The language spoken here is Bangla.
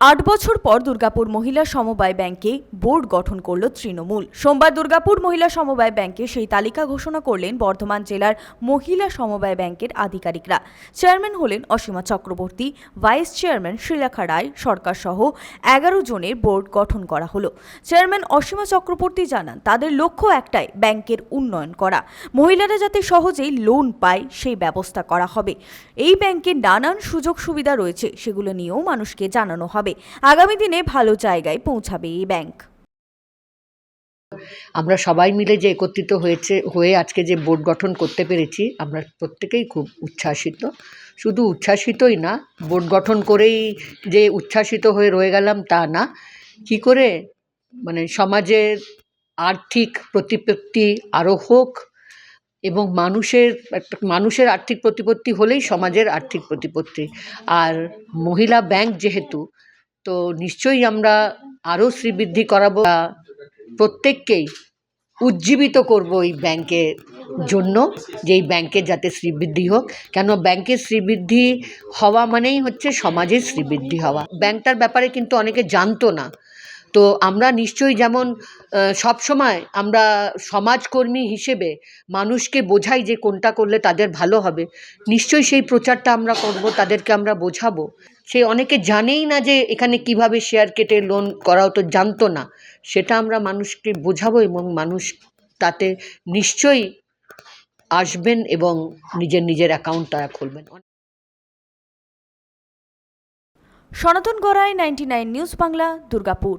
আট বছর পর দুর্গাপুর মহিলা সমবায় ব্যাংকে বোর্ড গঠন করল তৃণমূল। সোমবার দুর্গাপুর মহিলা সমবায় ব্যাংকে সেই তালিকা ঘোষণা করলেন বর্ধমান জেলার মহিলা সমবায় ব্যাংকের আধিকারিকরা। চেয়ারম্যান হলেন অসীমা চক্রবর্তী, ভাইস চেয়ারম্যান শ্রীলেখা রায়, সরকার সহ এগারো জনের বোর্ড গঠন করা হলো। চেয়ারম্যান অসীমা চক্রবর্তী জানান, তাদের লক্ষ্য একটাই, ব্যাংকের উন্নয়ন করা। মহিলারা যাতে সহজেই লোন পায়, সেই ব্যবস্থা করা হবে। এই ব্যাংকে নানান সুযোগ সুবিধা রয়েছে, সেগুলো নিয়েও মানুষকে জানানো হবে। আগামী দিনে ভালো জায়গায় পৌঁছাবে এই ব্যাংক। আমরা সবাই মিলে যে একত্রিত হয়েছে, হয়ে আজকে যে বোর্ড গঠন করতে পেরেছি, আমরা প্রত্যেকেই খুব উচ্ছ্বাসিত। শুধু উচ্ছ্বাসিতই না, বোর্ড গঠন করেই যে উচ্ছ্বাসিত হয়ে রয়ে গেলাম তা না। কি করে? মানে সমাজের আর্থিক প্রতিপত্তি আরও হোক এবং মানুষের মানুষের আর্থিক প্রতিপত্তি হলেই সমাজের আর্থিক প্রতিপত্তি। আর মহিলা ব্যাংক যেহেতু তো নিশ্চয়ই আমরা আরও শ্রীবৃদ্ধি করাবো প্রত্যেককেই উজ্জীবিত করব এই ব্যাংকের জন্য, যে এই ব্যাংকের যাতে শ্রীবৃদ্ধি হোক। কেন ব্যাংকের শ্রীবৃদ্ধি হওয়া মানেই হচ্ছে সমাজের শ্রীবৃদ্ধি হওয়া। ব্যাংকটার ব্যাপারে কিন্তু অনেকে জানতো না। তো আমরা নিশ্চয়ই যেমন সবসময় আমরা সমাজকর্মী হিসেবে মানুষকে বোঝাই যে কোনটা করলে তাদের ভালো হবে। নিশ্চয়ই সেই প্রচারটা আমরা করব, তাদেরকে আমরা বোঝাবো। সে অনেকে জানেই না যে এখানে কীভাবে শেয়ার কেটে লোন করা হতো জানতো না। সেটা আমরা মানুষকে বোঝাবো এবং মানুষ তাতে নিশ্চয়ই আসবেন এবং নিজের নিজের অ্যাকাউন্ট তারা খুলবেন। Sanatan Garai ninety nine news Bangla, Durgapur.